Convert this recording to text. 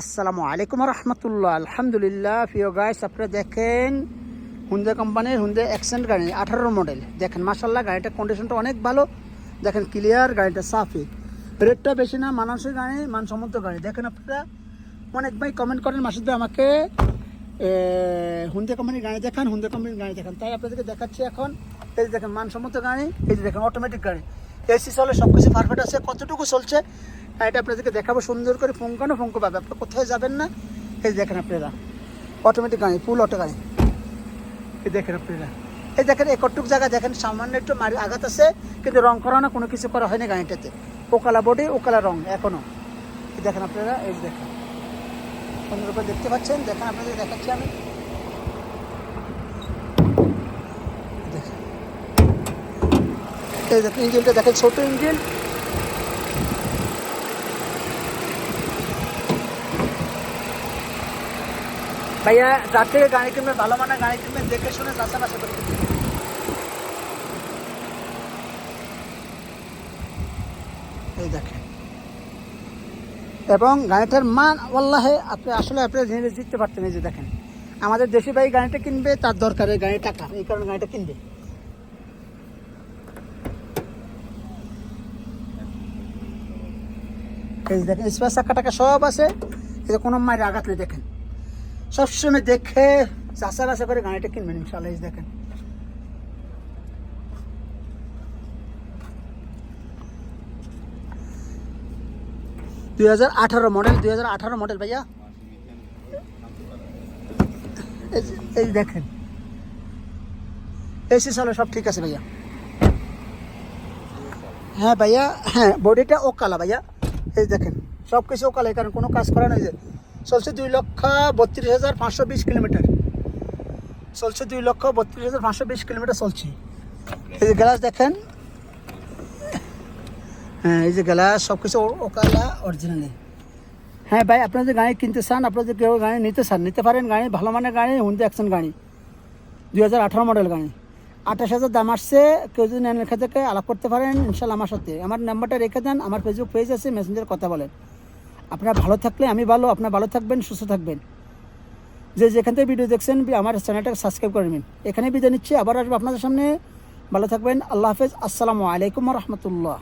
আসসালামু আলাইকুম রহমতুল্লাহ। আলহামদুলিল্লাহ, প্রিয় গাইস আপনারা দেখেন হুন্দে কোম্পানির হুন্দে অ্যাক্সেন্ট গাড়ি আঠারো মডেল দেখেন মাসাল্লাহ গাড়িটার কন্ডিশনটা অনেক ভালো। দেখেন ক্লিয়ার গাড়িটা সাফি রেটটা বেশি না মানুষের গাড়ি, মানসম্মত গাড়ি। দেখেন আপনারা, অনেক ভাই কমেন্ট করেন মাসুদ ভাই আমাকে হুন্দে কোম্পানির গাড়ি দেখান হুন্দে কোম্পানির গাড়ি দেখান। তাই আপনাদেরকে দেখাচ্ছি এখন, এই দেখেন, মানসম্মত গাড়ি, এই দেখেন অটোমেটিক গাড়ি। এসি চলে সব কিছু পারফেক্ট আছে, কতটুকু চলছে এটা আপনাদেরকে দেখাবো সুন্দর করে ফুঙ্কানো, ফোঙ্কো পাবে আপনার কোথায় যাবেন না? এই দেখেন আপনারা। অটোমেটিক গাড়ি ফুল অটো গাড়ি। এই দেখেন আপনারা। এই দেখেন একটুক জায়গা দেখেন, সামান্য একটু মারি আঘাত আছে, কিন্তু রং করা না কোনো কিছু করা হয়নি গাড়িটাতে। ওকালা বডি ওকালা রং, এখনও। এই দেখেন আপনারা, এই দেখেন। সুন্দর করে দেখতে পাচ্ছেন? দেখেন আপনাদের দেখাচ্ছি আমি। এই দেখেন, ইঞ্জিনটা দেখেন, ছোট ইঞ্জিন। ভাইয়া যার থেকে গাড়ি কিনবেন ভালো মানের গাড়ি কিনবেন দেখে শুনে যাচাই বাসা করে এই দেখেন। এবং গাড়িটার মান, আল্লাহে, আপনি আসলে আপনি জেনে জিততে পারতেন, এই যে দেখেন। আমাদের দেশি ভাই গাড়িটা কিনবে, তার দরকার এই গাড়ির টাকা, এই কারণে গাড়িটা কিনবে। এই দেখেন চাকা টাকা সব আছে কোনো মায়ের আঘাত নেই, দেখেন। সবসময় দেখে চাষা বাসা করে গাড়িটা কিনবেন ইনশাল্লাহ দেখেন। দুই হাজার আঠারো মডেল দুই হাজার আঠারো মডেল ভাইয়া। এই দেখেন। এসি চলে সব ঠিক আছে ভাইয়া। হ্যাঁ ভাইয়া হ্যাঁ বডিটা ও কালা ভাইয়া। এই দেখেন সব কিছু ও কালা, এই কারণ কোনো কাজ করা নেই যে। চলছে দুই লক্ষ বত্রিশ হাজার পাঁচশো বিশ কিলোমিটার। চলছে দুই লক্ষ বত্রিশ হাজার পাঁচশো বিশ কিলোমিটার চলছে। এই যে গ্লাস দেখেন। হ্যাঁ এই যে গ্লাস সব কিছু ওকালা অরিজিনালি হ্যাঁ ভাই, আপনারা যে গাড়ি কিনতে চান, আপনারা যে কেউ গাড়ি নিতে চান, নিতে পারেন গাড়ি, ভালো মানের গাড়ি হুন্দি অ্যাকশন গাড়ি। দুই হাজার আঠারো মডেল গাড়ি। আঠাশ হাজার দাম আসছে, কেউ যদি নেন রেখে থেকে আলাপ করতে পারেন ইনশাল্লাহ আমার সাথে। আমার নাম্বারটা রেখে দেন, আমার ফেসবুক পেজ আছে মেসেঞ্জার কথা বলেন। আপনারা ভালো থাকলে আমি ভালো, আপনারা ভালো থাকবেন, সুস্থ থাকবেন। যে যেখান থেকে ভিডিও দেখছেন আমার চ্যানেলটাকে সাবস্ক্রাইব করে নিন এখানে বিদায় নিচ্ছি, আবার আসব আপনাদের সামনে। ভালো থাকবেন, আল্লাহ হাফেজ, আসসালামু আলাইকুম রহমতুল্লাহ।